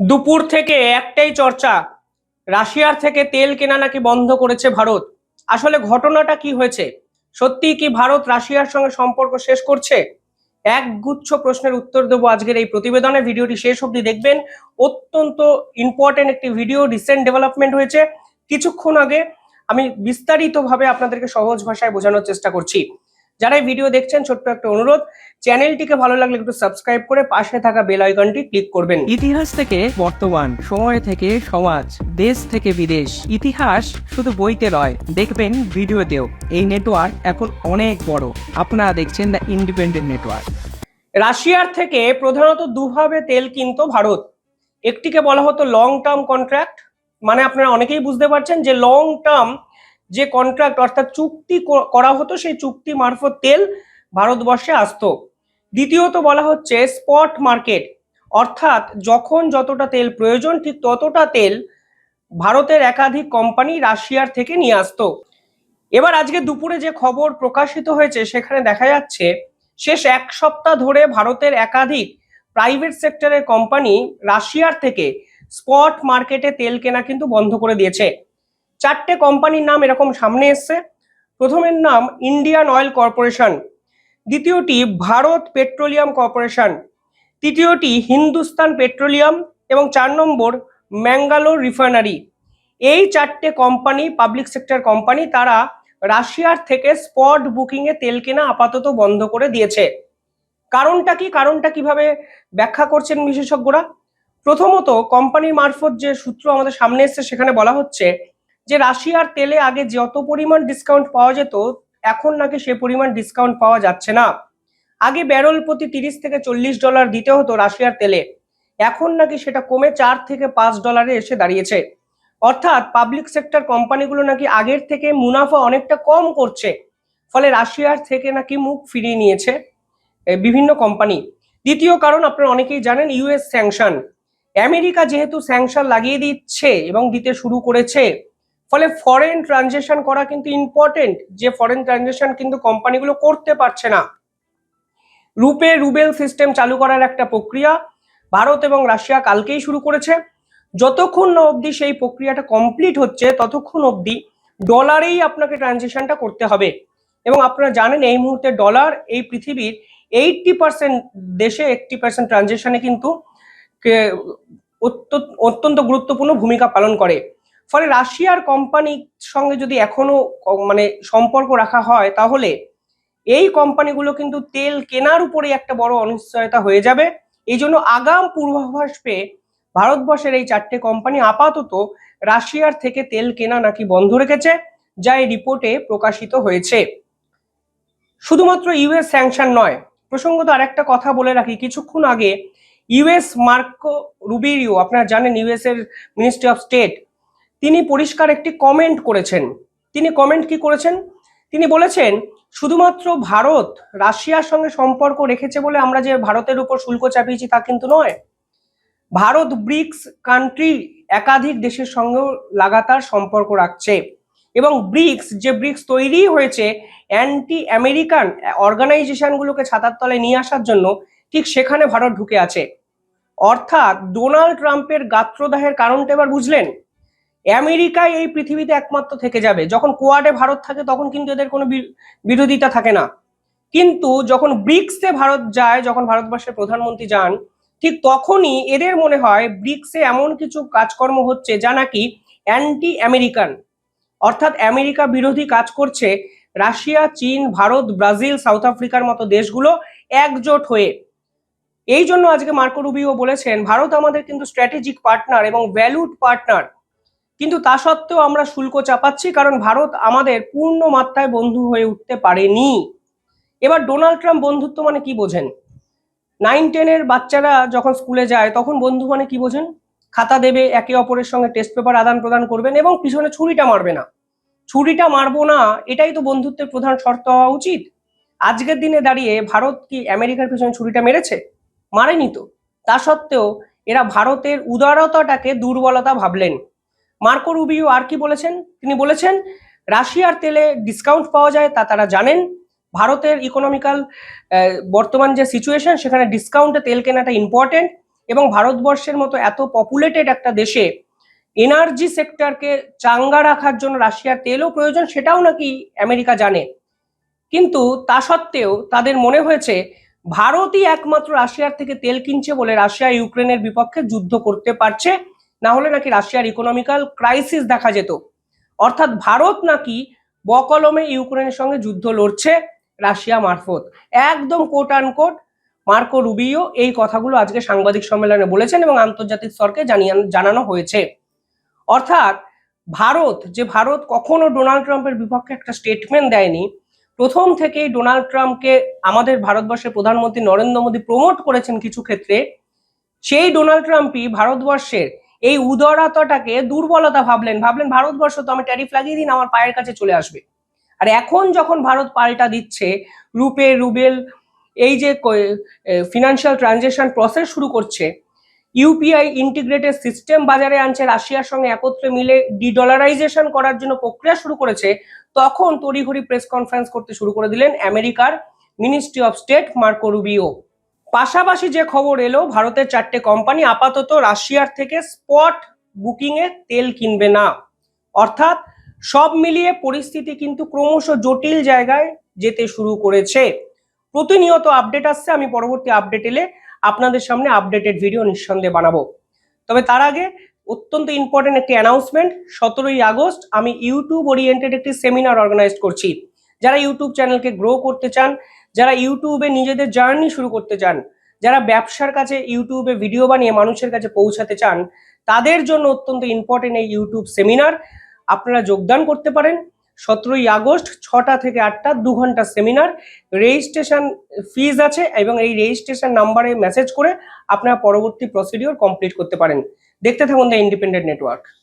দুপুর থেকে একটাই চর্চা। রাশিয়ার থেকে তেল কেনা নাকি বন্ধ করেছে ভারত? আসলে ঘটনাটা কি হয়েছে? সত্যি কি ভারত রাশিয়ার সঙ্গে সম্পর্ক শেষ করছে? এক গুচ্ছ প্রশ্নের উত্তর দেবো আজকের এই প্রতিবেদনে। ভিডিওটি শেষ অবধি দেখবেন। অত্যন্ত ইম্পর্টেন্ট একটি ভিডিও রিসেন্ট ডেভেলপমেন্ট হয়েছে। কিছুক্ষণ আগে আমি বিস্তারিতভাবে আপনাদেরকে সহজ ভাষায় বোঝানোর চেষ্টা করছি। যারা এই ভিডিও দেখছেন ছোট্ট একটা অনুরোধ চ্যানেলটিকে ভালো লাগলে একটু সাবস্ক্রাইব করে পাশে থাকা বেল আইকনটি ক্লিক করবেন। ইতিহাস থেকে বর্তমান সময় থেকে সমাজ দেশ থেকে বিদেশ ইতিহাস শুধু বইতে নয় দেখবেন ভিডিওতেও এই নেটওয়ার্ক এখন অনেক বড়। আপনারা দেখছেন দ্য ইন্ডিপেন্ডেন্ট নেটওয়ার্ক রাশিয়ার থেকে প্রধানত দুভাবে তেল কিনতো ভারত। একটিকে বলা হতো লং টার্ম কন্ট্রাক্ট মানে আপনারা অনেকেই বুঝতে পারছেন যে লং টার্ম যে কন্ট্রাক্ট অর্থাৎ চুক্তি করা হতো সেই চুক্তি মারফত তেল ভারতবর্ষে আসতো। দ্বিতীয়ত বলা হচ্ছে স্পট মার্কেট অর্থাৎ যখন যতটা তেল প্রয়োজন ঠিক ততটা তেল ভারতের একাধিক কোম্পানি রাশিয়ার থেকে নিয়ে আসতো। এবার আজকে দুপুরে যে খবর প্রকাশিত হয়েছে সেখানে দেখা যাচ্ছে, শেষ এক সপ্তাহ ধরে ভারতের একাধিক প্রাইভেট সেক্টরের কোম্পানি রাশিয়ার থেকে স্পট মার্কেটে তেল কেনা কিন্তু বন্ধ করে দিয়েছে। চারটে কোম্পানির নাম এরকম সামনে এসছে। প্রথমের নাম ইন্ডিয়ান অয়েল কর্পোরেশন, দ্বিতীয়টি ভারত পেট্রোলিয়াম কর্পোরেশন, তৃতীয়টি হিন্দুস্তান পেট্রোলিয়াম এবং চার নম্বর ম্যাঙ্গালোর রিফাইনারি। এই চারটে কোম্পানি, পাবলিক সেক্টর কোম্পানি, তারা রাশিয়ার থেকে স্পট বুকিংয়ে তেল কেনা আপাতত বন্ধ করে দিয়েছে। কারণটা কি? কারণটা কীভাবে ব্যাখ্যা করছেন বিশেষজ্ঞরা? প্রথমত কোম্পানির মারফত যে সূত্র আমাদের সামনে এসছে, সেখানে বলা হচ্ছে যে রাশিয়ার তেলে আগে যত পরিমাণ ডিসকাউন্ট পাওয়া যেত, এখন নাকি সে পরিমাণ ডিসকাউন্ট পাওয়া যাচ্ছে না। আগে ব্যারল প্রতি তিরিশ থেকে চল্লিশ ডলার দিতে হতো রাশিয়ার তেলে। এখন নাকি সেটা কমে চার থেকে পাঁচ ডলারে এসে দাঁড়িয়েছে। অর্থাৎ পাবলিক সেক্টর কোম্পানিগুলো নাকি আগের থেকে মুনাফা অনেকটা কম করছে। ফলে রাশিয়ার থেকে নাকি মুখ ফিরিয়ে নিয়েছে বিভিন্ন কোম্পানি দ্বিতীয় কারণ আপনারা অনেকেই জানেন ইউএস স্যাংশন আমেরিকা যেহেতু স্যাংশন লাগিয়ে দিচ্ছে এবং দিতে শুরু করেছে ফলে ফরেন ট্রানজেকশন করা কিন্তু ইম্পর্টেন্ট যে ফরেন ট্রানজেকশন কিন্তু কোম্পানিগুলো করতে পারছে না। রুপে রুবেল সিস্টেম চালু করার একটা প্রক্রিয়া ভারত এবং রাশিয়া কালকেই শুরু করেছে। যতক্ষণ না অবধি সেই প্রক্রিয়াটা কমপ্লিট হচ্ছে, ততক্ষণ অবধি ডলারেই আপনাকে ট্রানজেকশনটা করতে হবে। এবং আপনারা জানেন এই মুহূর্তে ডলার এই পৃথিবীর এইটটি পার্সেন্ট দেশে এইটটি পার্সেন্ট ট্রানজেকশনে কিন্তু অত্যন্ত গুরুত্বপূর্ণ ভূমিকা পালন করে। ফলে রাশিয়ার কোম্পানির সঙ্গে যদি এখনও মানে সম্পর্ক রাখা হয়, তাহলে এই কোম্পানিগুলো কিন্তু তেল কেনার উপরে একটা বড় অনিশ্চয়তা হয়ে যাবে। এই জন্য আগাম পূর্বাভাস পেয়ে ভারতবর্ষের এই চারটে কোম্পানি আপাতত রাশিয়ার থেকে তেল কেনা নাকি বন্ধ রেখেছে, যা এই রিপোর্টে প্রকাশিত হয়েছে। শুধুমাত্র ইউএস স্যাংশন নয়, প্রসঙ্গত আরেকটা কথা বলে রাখি, কিছুক্ষণ আগে ইউএস মার্কো রুবিরিও, আপনারা জানেন ইউএস এর মিনিস্ট্রি অফ স্টেট তিনি পরিষ্কার একটি কমেন্ট করেছেন। তিনি কমেন্ট কি করেছেন? তিনি বলেছেন, শুধুমাত্র ভারত রাশিয়ার সঙ্গে সম্পর্ক রেখেছে বলে আমরা যে ভারতের উপর শুল্ক চাপিয়েছি তা কিন্তু নয়। ভারত ব্রিক্স কান্ট্রি একাধিক দেশের সঙ্গেও লাগাতার সম্পর্ক রাখছে এবং ব্রিক্স যে ব্রিক্স তৈরি হয়েছে অ্যান্টি আমেরিকান অর্গানাইজেশনগুলোকে ছাতার তলায় নিয়ে আসার জন্য ঠিক সেখানে ভারত ঢুকে আছে। অর্থাৎ ডোনাল্ড ট্রাম্পের গাত্রদাহের কারণটা এবার বুঝলেন। আমেরিকায় এই পৃথিবীতে একমাত্র থেকে যাবে। যখন কোয়াডে ভারত থাকে, তখন কিন্তু এদের কোনো বিরোধিতা থাকে না। কিন্তু যখন ব্রিক্সে ভারত যায়, যখন ভারতবর্ষের প্রধানমন্ত্রী যান, ঠিক তখনই এদের মনে হয় ব্রিক্সে এমন কিছু কাজকর্ম হচ্ছে যা নাকি অ্যান্টি আমেরিকান অর্থাৎ আমেরিকা বিরোধী কাজ করছে রাশিয়া, চীন, ভারত, ব্রাজিল, সাউথ আফ্রিকার মতো দেশগুলো একজোট হয়ে। এই জন্য আজকে মার্কো রুবিও বলেছেন, ভারত আমাদের কিন্তু স্ট্র্যাটেজিক পার্টনার এবং ভ্যালুড পার্টনার কিন্তু তা সত্ত্বেও আমরা শুল্ক চাপাচ্ছি কারণ ভারত আমাদের পূর্ণ মাত্রায় বন্ধু হয়ে উঠতে পারেনি। এবার ডোনাল্ড ট্রাম্প বন্ধুত্ব মানে কি বোঝেন? নাইন টেনের বাচ্চারা যখন স্কুলে যায়, তখন বন্ধু মানে কি বোঝেন? খাতা দেবে, একে অপরের সঙ্গে টেস্ট পেপার আদান প্রদান করবেন এবং পিছনে ছুরিটা মারবে না। ছুরিটা মারবো না, এটাই তো বন্ধুত্বের প্রধান শর্ত হওয়া উচিত। আজকের দিনে দাঁড়িয়ে ভারত কি আমেরিকার পিছনে ছুরিটা মেরেছে? মারেনি তো। তা সত্ত্বেও এরা ভারতের উদারতাটাকে দুর্বলতা ভাবলেন। মার্কো রুবিও আর কি বলেছেন? তিনি বলেছেন, রাশিয়ার তেলে ডিসকাউন্ট পাওয়া যায় তা তারা জানেন। ভারতের ইকোনমিক্যাল বর্তমান যে সিচুয়েশন সেখানে ডিসকাউন্টে তেল কেনাটা ইম্পর্টেন্ট এবং ভারতবর্ষের মতো এত পপুলেটেড একটা দেশে এনার্জি সেক্টরকে চাঙ্গা রাখার জন্য রাশিয়ার তেলও প্রয়োজন সেটাও নাকি আমেরিকা জানে। কিন্তু তা সত্ত্বেও তাদের মনে হয়েছে, ভারতই একমাত্র রাশিয়ার থেকে তেল কিনছে বলে রাশিয়া ইউক্রেনের বিপক্ষে যুদ্ধ করতে পারছে। না হলে নাকি রাশিয়ার ইকোনমিক্যাল ক্রাইসিস দেখা যেত। অর্থাৎ ভারত নাকি বকলমে ইউক্রেনের সঙ্গে যুদ্ধ লড়ছে রাশিয়া মারফত। একদম কোট আনকোট মার্কো রুবিও এই কথাগুলো আজকে সাংবাদিক সম্মেলনে বলেছেন এবং আন্তর্জাতিক স্তরকে জানানো হয়েছে। অর্থাৎ ভারত, যে ভারত কখনো ডোনাল্ড ট্রাম্পের বিপক্ষে একটা স্টেটমেন্ট দেয়নি, প্রথম থেকেই ডোনাল্ড ট্রাম্পকে আমাদের ভারতবর্ষের প্রধানমন্ত্রী নরেন্দ্র মোদী প্রমোট করেছেন কিছু ক্ষেত্রে, সেই ডোনাল্ড ট্রাম্পই ভারতবর্ষের এই উদারতাটাকে দুর্বলতা ভাবলেন ভাবলেন ভারতবর্ষ তো আমি ট্যারিফ লাগিয়ে দিন, আমার পায়ের কাছে চলে আসবে। আর এখন যখন ভারত পাল্টা দিচ্ছে, রুপে, রুবেল, এই যে ফিনান্সিয়াল ট্রানজেকশন প্রসেস শুরু করছে ইউপিআই ইন্টিগ্রেটেড সিস্টেম বাজারে আনছে, রাশিয়ার সঙ্গে একত্রে মিলে ডিডলারাইজেশন করার জন্য প্রক্রিয়া শুরু করেছে, তখন তড়িঘড়ি প্রেস কনফারেন্স করতে শুরু করে দিলেন আমেরিকার ministry of state Marco Rubio. পাশাপাশি যে খবর এলো, ভারতের চারটে কোম্পানি আপাতত রাশিয়ার থেকে স্পট বুকিং এ তেল কিনবে না। অর্থাৎ সব মিলিয়ে পরিস্থিতি কিন্তু ক্রমশ জটিল জায়গায় যেতে শুরু করেছে। প্রতিনিয়ত আপডেট আসছে, আমি পরবর্তী আপডেট এলে আপনাদের সামনে আপডেটেড ভিডিও নিঃসন্দেহে বানাবো। তবে তার আগে অত্যন্ত ইম্পর্টেন্ট একটি অ্যানাউন্সমেন্ট সতেরোই আগস্ট আমি ইউটিউব ওরিয়েন্টেড একটি সেমিনার অর্গানাইজ করছি। যারা ইউটিউব চ্যানেলকে গ্রো করতে চান যারা ইউটিউবে নিজেদের জার্নি শুরু করতে চান, যারা ব্যবসার কাছে ইউটিউবে ভিডিও বানিয়ে মানুষের কাছে পৌঁছাতে চান, তাদের জন্য অত্যন্ত ইম্পর্টেন্ট এই ইউটিউব সেমিনার আপনারা যোগদান করতে পারেন। সতেরোই আগস্ট ছটা থেকে আটটা, দু ঘণ্টা সেমিনার রেজিস্ট্রেশন ফিজ আছে এবং এই রেজিস্ট্রেশন নাম্বারে মেসেজ করে আপনারা পরবর্তী প্রসিডিওর কমপ্লিট করতে পারেন। দেখতে থাকুন দ্য ইন্ডিপেন্ডেন্ট নেটওয়ার্ক